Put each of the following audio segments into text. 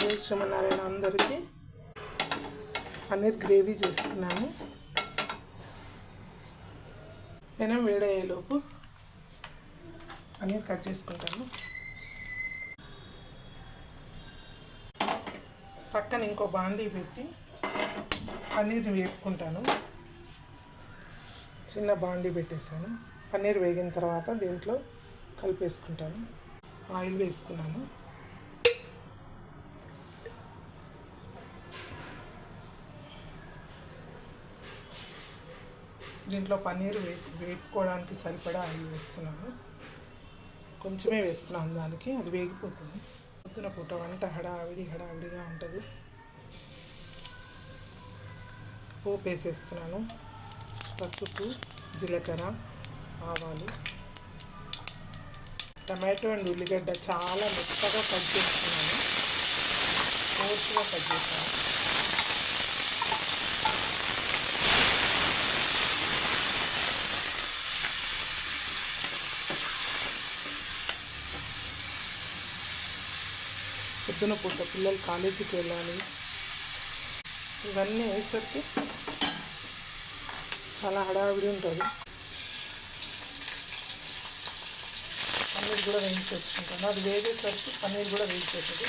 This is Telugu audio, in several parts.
జై శ్రీమన్నారాయణ అందరికీ పన్నీర్ గ్రేవీ చేస్తున్నాము పెనం వేడయ్యేలోపు పన్నీర్ కట్ చేసుకుంటాను. పక్కన ఇంకో బాండీ పెట్టి పన్నీర్ని వేపుకుంటాను. చిన్న బాండీ పెట్టేశాను. పన్నీర్ వేగిన తర్వాత దీంట్లో కలిపేసుకుంటాను. ఆయిల్ వేస్తున్నాను. దీంట్లో పన్నీర్ వే వేపుకోవడానికి సరిపడా ఆయిల్ వేస్తున్నాను. కొంచెమే వేస్తున్నాను దానికి అది వేగిపోతుంది. పొద్దున పూట వంట హడావిడి హడావిడిగా ఉంటుంది. పోపు వేసేస్తున్నాను. పసుపు జీలకర్ర ఆవాలు. టమాటో అండ్ ఉల్లిగడ్డ చాలా మెత్తగా కట్ చేస్తున్నాను. కోర్సుగా కట్ చేస్తాను పొద్దున పూట పిల్లలు కాలేజీకి వెళ్ళాలి. ఇవన్నీ వేసరికి చాలా హడావిడి ఉంటుంది. పన్నీర్ కూడా వేయించేసుకుంటాను. అది వేసేసరికి పన్నీర్ కూడా వేయించేస్తుంది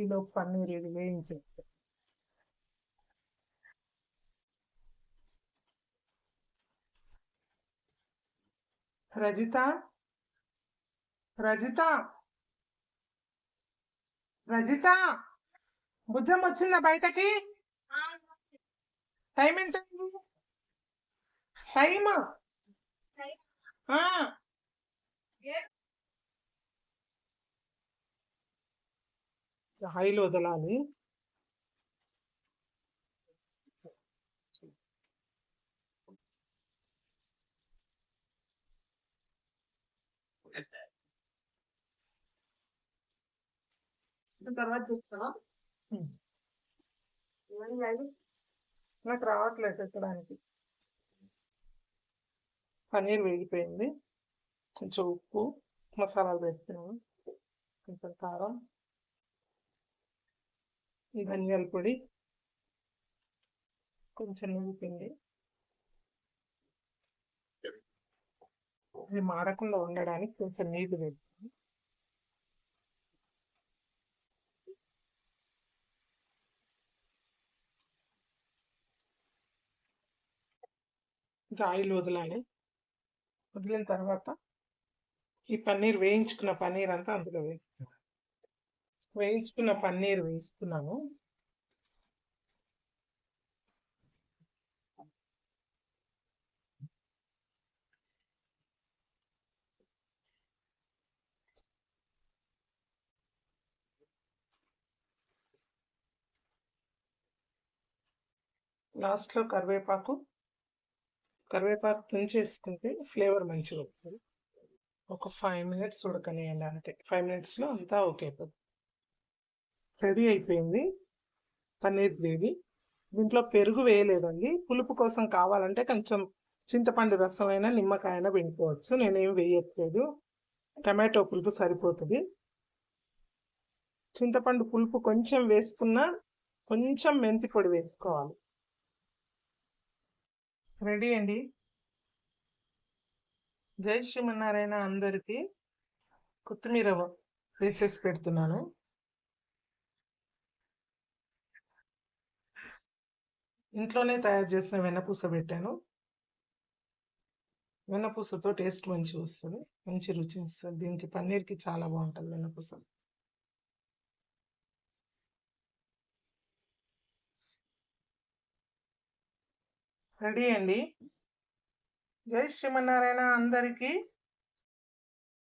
కిలో పన్నీర్ ఇది వేయించేస్తాను రజిత? రజిత? రజిత? బుజ్జం వచ్చిందా బయటకి? టైం ఎంత టైమ్? ఆయిల్ వదలాలి. తర్వాత. నాకు రావట్లేదు పెట్టడానికి పన్నీర్ వేగిపోయింది. కొంచెం ఉప్పు మసాలాలు వేస్తున్నాను. కొంచెం కారం. ధనియాల పొడి కొంచెం నువ్వు పిండి. ఇది మాడకుండా ఉండడానికి కొంచెం నీళ్ళు వేస్తాను ఆయిల్ వదలాలి. వదిలిన తర్వాత ఈ పన్నీర్ వేయించుకున్న పన్నీర్ అంతా అందులో వేస్తున్నాను వేయించుకున్న పన్నీర్ వేస్తున్నాను లాస్ట్లో కరివేపాకు కరివేపాకు తుంచేసుకుంటే ఫ్లేవర్ మంచిగా వస్తుంది. ఒక ఫైవ్ మినిట్స్ ఉడకనియండి అంతే. ఫైవ్ మినిట్స్లో అంతా ఓకే అయిపోతుంది. రెడీ అయిపోయింది పన్నీర్ గ్రేవీ. దీంట్లో పెరుగు వేయలేదండి. పులుపు కోసం కావాలంటే కొంచెం చింతపండు రసం అయినా నిమ్మకాయ అయినా పిండుకోవచ్చు నేనేం వేయట్లేదు. టమాటో పులుపు సరిపోతుంది. చింతపండు పులుపు కొంచెం వేసుకున్నా కొంచెం మెంతి పొడి వేసుకోవాలి. రెడీ అండి? జై శ్రీమన్నారాయణ అందరికీ కొత్తిమీర వేసేసి పెడుతున్నాను. ఇంట్లోనే తయారు చేసిన వెన్నపూస పెట్టాను. వెన్నపూసతో టేస్ట్ మంచిగా వస్తుంది మంచి రుచి వస్తుంది. దీనికి పన్నీర్కి చాలా బాగుంటుంది వెన్నపూస. రెడీ అండి. జై శ్రీమన్నారాయణ అందరికీ